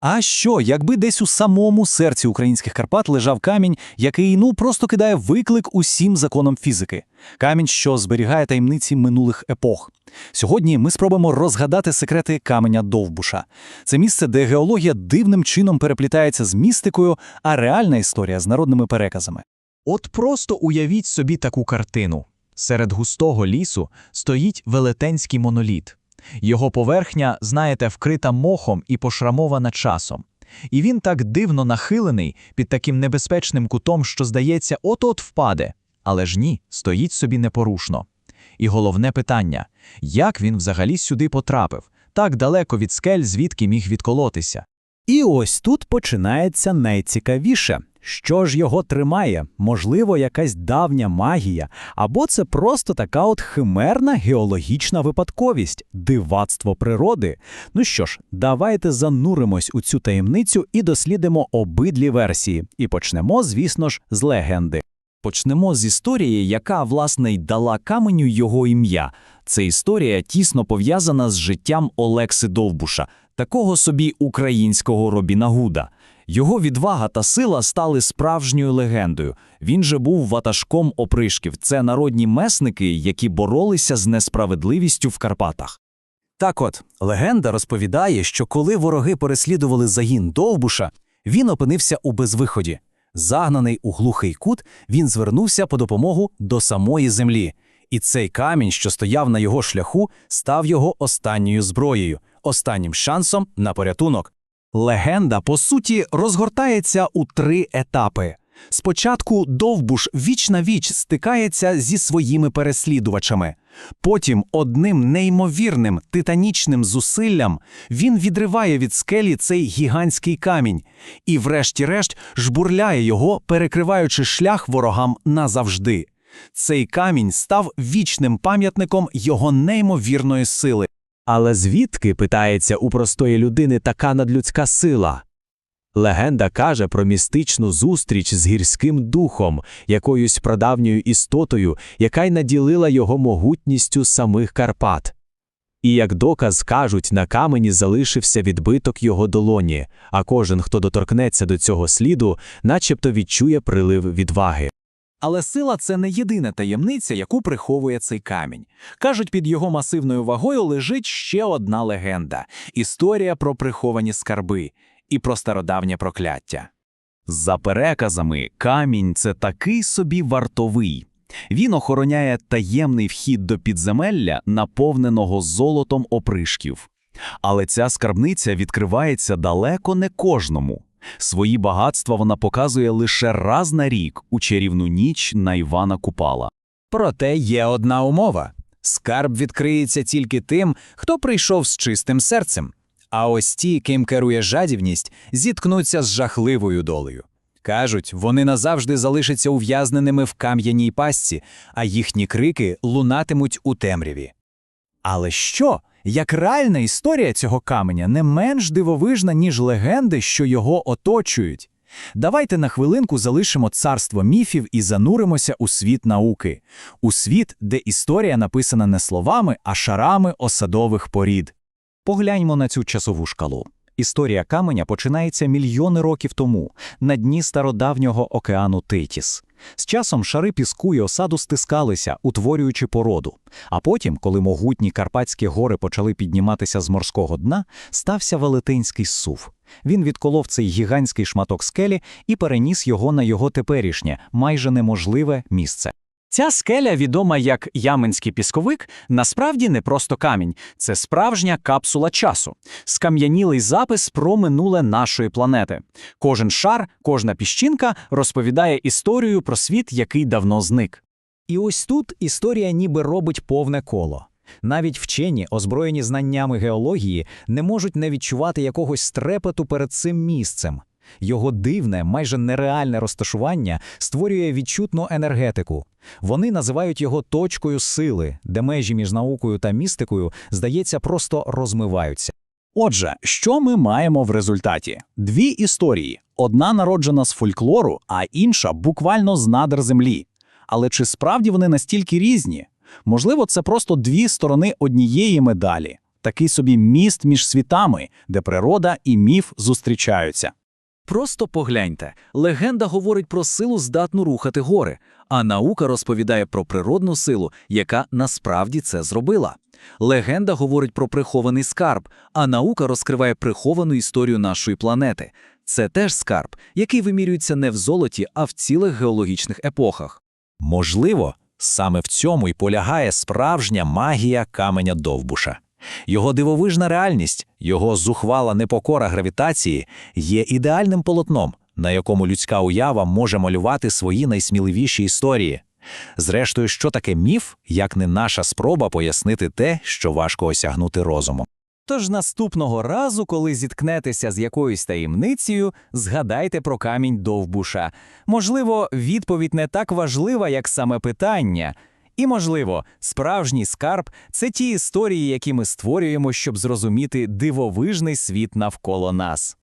А що, якби десь у самому серці українських Карпат лежав камінь, який ну просто кидає виклик усім законам фізики, камінь, що зберігає таємниці минулих епох. Сьогодні ми спробуємо розгадати секрети каменя Довбуша. Це місце, де геологія дивним чином переплітається з містикою, а реальна історія з народними переказами. От просто уявіть собі таку картину. Серед густого лісу стоїть велетенський моноліт. Його поверхня, знаєте, вкрита мохом і пошрамована часом. І він так дивно нахилений під таким небезпечним кутом, що, здається, от-от впаде. Але ж ні, стоїть собі непорушно. І головне питання – як він взагалі сюди потрапив? Так далеко від скель, звідки міг відколотися? І ось тут починається найцікавіше. Що ж його тримає? Можливо, якась давня магія, або це просто така от химерна геологічна випадковість, дивацтво природи. Ну що ж, давайте зануримось у цю таємницю і дослідимо обидві версії. І почнемо, звісно ж, з легенди. Почнемо з історії, яка, власне, й дала каменю його ім'я. Це історія тісно пов'язана з життям Олекси Довбуша, такого собі українського Робіна Гуда. Його відвага та сила стали справжньою легендою. Він же був ватажком опришків. Це народні месники, які боролися з несправедливістю в Карпатах. Так от, легенда розповідає, що коли вороги переслідували загін Довбуша, він опинився у безвиході. Загнаний у глухий кут, він звернувся по допомогу до самої землі. І цей камінь, що стояв на його шляху, став його останньою зброєю, останнім шансом на порятунок. Легенда, по суті, розгортається у три етапи. Спочатку Довбуш віч на віч стикається зі своїми переслідувачами. Потім одним неймовірним титанічним зусиллям він відриває від скелі цей гігантський камінь і, врешті-решт, жбурляє його, перекриваючи шлях ворогам назавжди. Цей камінь став вічним пам'ятником його неймовірної сили. Але звідки, питається у простої людини така надлюдська сила? Легенда каже про містичну зустріч з гірським духом, якоюсь прадавньою істотою, яка й наділила його могутністю самих Карпат. І як доказ кажуть, на камені залишився відбиток його долоні, а кожен, хто доторкнеться до цього сліду, начебто відчує прилив відваги. Але сила це не єдина таємниця, яку приховує цей камінь. Кажуть, під його масивною вагою лежить ще одна легенда історія про приховані скарби і про стародавнє прокляття. За переказами, камінь це такий собі вартовий. Він охороняє таємний вхід до підземелля, наповненого золотом опришків. Але ця скарбниця відкривається далеко не кожному. Свої багатства вона показує лише раз на рік у чарівну ніч на Івана Купала. Проте є одна умова: скарб відкриється тільки тим, хто прийшов з чистим серцем. А ось ті, ким керує жадібність, зіткнуться з жахливою долею. Кажуть, вони назавжди залишаться ув'язненими в кам'яній пастці, а їхні крики лунатимуть у темряві. Але що, як реальна історія цього каменя не менш дивовижна, ніж легенди, що його оточують? Давайте на хвилинку залишимо царство міфів і зануримося у світ науки, у світ, де історія написана не словами, а шарами осадових порід. Погляньмо на цю часову шкалу. Історія каменя починається мільйони років тому, на дні стародавнього океану Тетіс. З часом шари піску і осаду стискалися, утворюючи породу. А потім, коли могутні Карпатські гори почали підніматися з морського дна, стався велетенський сув. Він відколов цей гігантський шматок скелі і переніс його на його теперішнє, майже неможливе місце. Ця скеля, відома як Яменський пісковик, насправді не просто камінь, це справжня капсула часу, скам'янілий запис про минуле нашої планети. Кожен шар, кожна піщинка розповідає історію про світ, який давно зник. І ось тут історія ніби робить повне коло. Навіть вчені, озброєні знаннями геології, не можуть не відчувати якогось стрепету перед цим місцем. Його дивне, майже нереальне розташування створює відчутну енергетику. Вони називають його точкою сили, де межі між наукою та містикою, здається, просто розмиваються. Отже, що ми маємо в результаті? Дві історії: одна народжена з фольклору, а інша буквально з надр землі. Але чи справді вони настільки різні? Можливо, це просто дві сторони однієї медалі. такий собі міст між світами, де природа і міф зустрічаються. Просто погляньте, легенда говорить про силу, здатну рухати гори, а наука розповідає про природну силу, яка насправді це зробила. Легенда говорить про прихований скарб, а наука розкриває приховану історію нашої планети. Це теж скарб, який вимірюється не в золоті, а в цілих геологічних епохах. Можливо, саме в цьому й полягає справжня магія каменя Довбуша. Його дивовижна реальність, його зухвала непокора гравітації є ідеальним полотном, на якому людська уява може малювати свої найсміливіші історії. Зрештою, що таке міф, як не наша спроба пояснити те, що важко осягнути розумом. Тож наступного разу, коли зіткнетеся з якоюсь таємницею, згадайте про камінь Довбуша. Можливо, відповідь не так важлива, як саме питання. І, можливо, справжній скарб це ті історії, які ми створюємо, щоб зрозуміти дивовижний світ навколо нас.